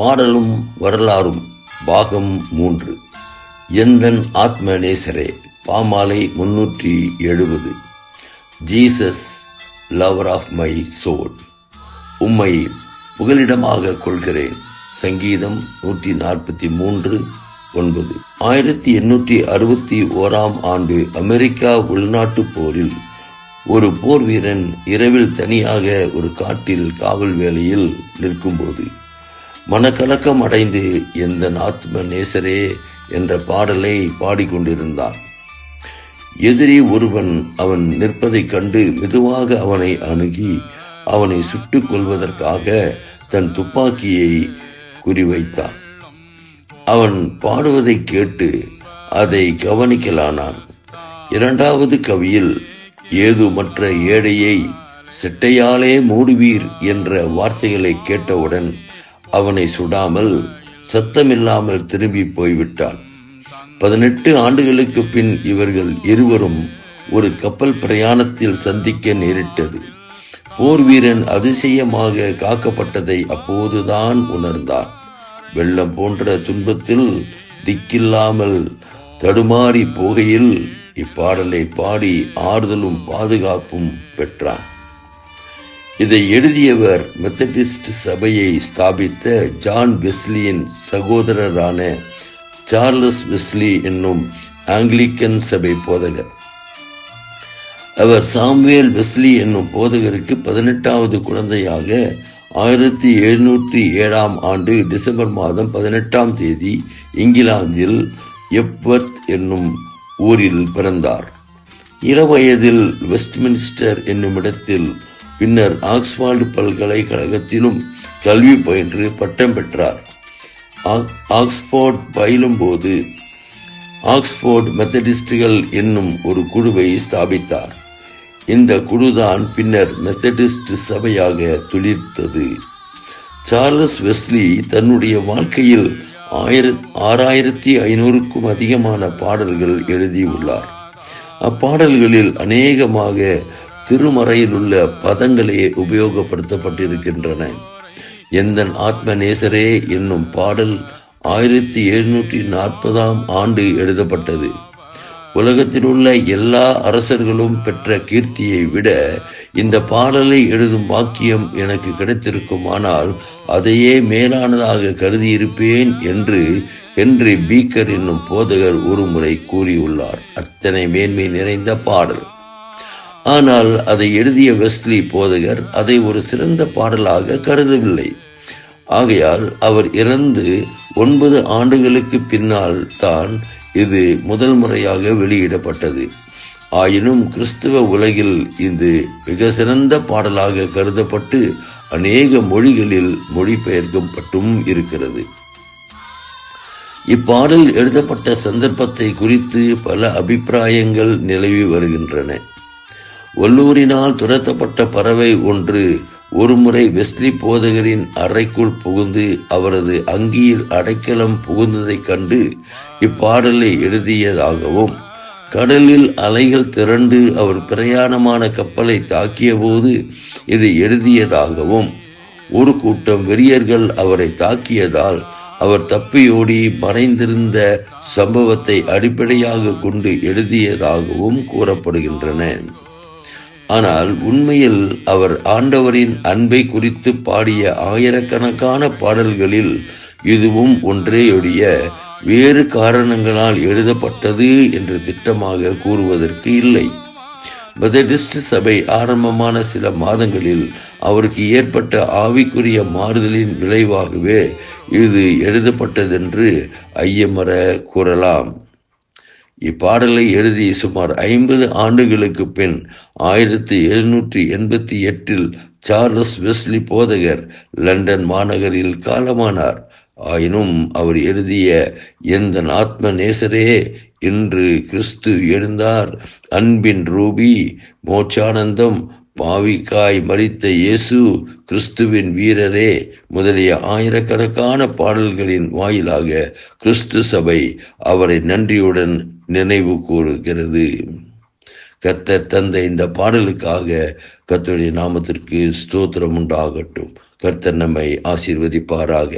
பாடலும் வரலாறும் பாகம் மூன்று. எந்தன் ஆத்ம நேசரே பாமாலை முன்னூற்றி எழுபது. Jesus lover of my soul உம்மை புகலிடமாக கொள்கிறேன். சங்கீதம் நூற்றி நாற்பத்தி மூன்று ஒன்பது. ஆயிரத்தி எண்ணூற்றி அறுபத்தி ஓராம் ஆண்டு அமெரிக்கா உள்நாட்டு போரில் ஒரு போர் வீரன் இரவில் தனியாக ஒரு காட்டில் காவல் வேலையில் நிற்கும்போது மனக்கலக்கம் அடைந்து எந்த ஆத்ம நேசரே என்ற பாடலை பாடிக்கொண்டிருந்தான். எதிரி ஒருவன் அவன் நிற்பதைக் கண்டு மெதுவாக அவனை அணுகி அவனை சுட்டுக் கொள்வதற்காக தன் துப்பாக்கியை குறிவைத்தான். அவன் பாடுவதை கேட்டு அதை கவனிக்கலானான். இரண்டாவது கவியில் ஏதுமற்ற ஏழையை செட்டையாலே மூடுவீர் என்ற வார்த்தைகளை கேட்டவுடன் அவனை சுடாமல் சத்தமில்லாமல் திரும்பி போய்விட்டான். பதினெட்டு ஆண்டுகளுக்கு பின் இவர்கள் இருவரும் ஒரு கப்பல் பிரயாணத்தில் சந்திக்க நேரிட்டது. போர் வீரன் அதிசயமாக காக்கப்பட்டதை அப்போதுதான் உணர்ந்தான். வெள்ளம் போன்ற துன்பத்தில் திக்கில்லாமல் தடுமாறி போகையில் இப்பாடலை பாடி ஆறுதலும் பாதுகாப்பும் பெற்றான். இதை எழுதியவர் மெத்தடிஸ்ட் சபையை ஸ்தாபித்த ஜான் வெஸ்லியின் சகோதரரான சார்லஸ் வெஸ்லி என்னும் ஆங்கிலிக்கன் சபை போதகர். அவர் சாம்வேல் வெஸ்லி என்னும் போதகருக்கு பதினெட்டாவது குழந்தையாக ஆயிரத்தி எழுநூற்றி ஏழாம் ஆண்டு டிசம்பர் மாதம் பதினெட்டாம் தேதி இங்கிலாந்தில் எப்வர்த் என்னும் ஊரில் பிறந்தார். இளவயதில் வெஸ்ட்மின்ஸ்டர் என்னும் இடத்தில் பின்னர் ஆக்ஸ்பார்டு பல்கலைக்கழகத்திலும் கல்வி பயின்று பட்டம் பெற்றார். ஆக்ஸ்போர்ட் பயிலும்போது ஆக்ஸ்போர்ட் மெத்தடிஸ்டுகள் என்னும் ஒரு குழுவை ஸ்தாபித்தார். இந்த குழுதான் பின்னர் மெத்தடிஸ்ட் சபையாக துளிர்த்தது. சார்லஸ் வெஸ்லி தன்னுடைய வாழ்க்கையில் ஆயிர ஆறாயிரத்தி ஐநூறுக்கும் அதிகமான பாடல்கள் எழுதியுள்ளார். அப்பாடல்களில் அநேகமாக திருமறையில் உள்ள பதங்களே உபயோகப்படுத்தப்பட்டிருக்கின்றன. எந்த ஆத்ம நேசரே என்னும் பாடல் ஆயிரத்தி எழுநூற்றி நாற்பதாம் ஆண்டு எழுதப்பட்டது. உலகத்தில் உள்ள எல்லா அரசர்களும் பெற்ற கீர்த்தியை விட இந்த பாடலை எழுதும் வாக்கியம் எனக்கு கிடைத்திருக்குமானால் அதையே மேலானதாக கருதியிருப்பேன் என்று ஹென்றி பீக்கர் என்னும் போதகர் ஒருமுறை கூறியுள்ளார். அத்தனை மேன்மை நிறைந்த பாடல். ஆனால் அதை எழுதிய வெஸ்லி போதகர் அதை ஒரு சிறந்த பாடலாக கருதவில்லை. ஆகையால் அவர் இறந்து ஒன்பது ஆண்டுகளுக்கு பின்னால் தான் இது முதல் முறையாக வெளியிடப்பட்டது. ஆயினும் கிறிஸ்துவ உலகில் இது மிக சிறந்த பாடலாக கருதப்பட்டு அநேக மொழிகளில் மொழிபெயர்க்கப்பட்டும் இருக்கிறது. இப்பாடல் எழுதப்பட்ட சந்தர்ப்பத்தை குறித்து பல அபிப்பிராயங்கள் நிலவி வருகின்றன. வல்லூரினால் துரத்தப்பட்ட பறவை ஒன்று ஒருமுறை வெஸ்லி போதகரின் அறைக்குள் புகுந்து அவரது அங்கியில் அடைக்கலம் புகுந்ததைக் கண்டு இப்பாடலை எழுதியதாகவும் கடலில் அலைகள் திரண்டு அவர் பிரயாணமான கப்பலை தாக்கியபோது இது எழுதியதாகவும் ஒரு கூட்டம் வெறியர்கள் அவரை தாக்கியதால் அவர் தப்பியோடி மறைந்திருந்த சம்பவத்தை அடிப்படையாக கொண்டு எழுதியதாகவும் கூறப்படுகின்றன. ஆனால் உண்மையில் அவர் ஆண்டவரின் அன்பை குறித்து பாடிய ஆயிரக்கணக்கான பாடல்களில் இதுவும் ஒன்றேயொழிய வேறு காரணங்களால் எழுதப்பட்டது என்று திட்டமாக கூறுவதற்கு இல்லை. மெதடிஸ்ட் சபை ஆரம்பமான சில மாதங்களில் அவருக்கு ஏற்பட்ட ஆவிக்குரிய மாறுதலின் விளைவாகவே இது எழுதப்பட்டதென்று ஐயமர கூறலாம். இப்பாடலை எழுதி சுமார் ஐம்பது ஆண்டுகளுக்கு பின் ஆயிரத்தி எழுநூற்றி எண்பத்தி எட்டில் சார்லஸ் வெஸ்லி போதகர் லண்டன் மாநகரில் காலமானார். ஆயினும் அவர் எழுதிய எந்த ஆத்ம நேசரே இன்று கிறிஸ்து எழுந்தார். அன்பின் ரூபி மோட்சானந்தம் பாவிக்காய் மறித்த இயேசு கிறிஸ்துவின் வீரரே முதலிய ஆயிரக்கணக்கான பாடல்களின் வாயிலாக கிறிஸ்து சபை அவரை நன்றியுடன் நினைவு கூறுகிறது. கர்த்தர் தந்த இந்த பாடலுக்காக கர்த்தருடைய நாமத்திற்கு ஸ்தோத்திரம் உண்டாகட்டும். கர்த்தர் நம்மை ஆசீர்வதிப்பாராக.